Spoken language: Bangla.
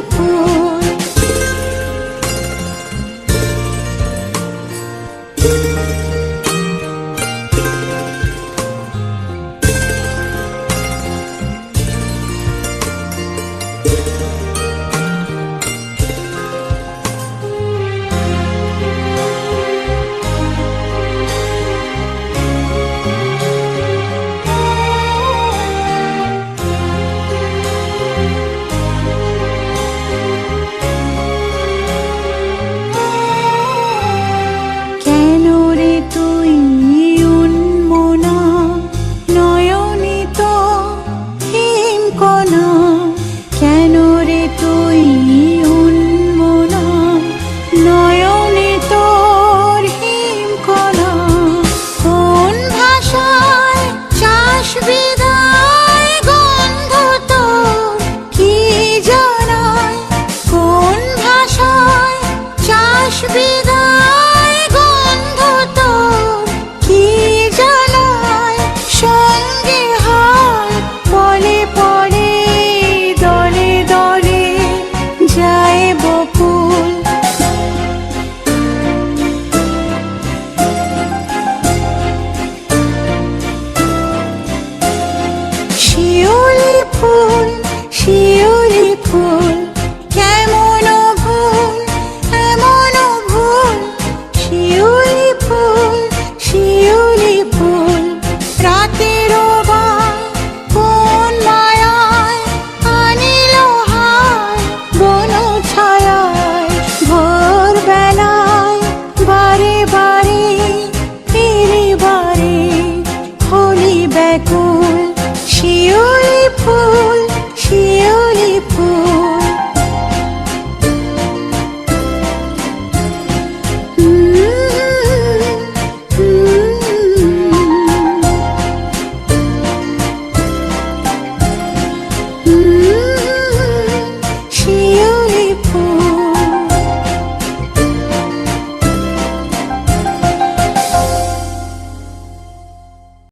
tempo. শেষ বিদায় গন্ধ তো কি জানায় সঙ্গে হায়। বলে পড়ে দলে ফুল শিওলি ফুল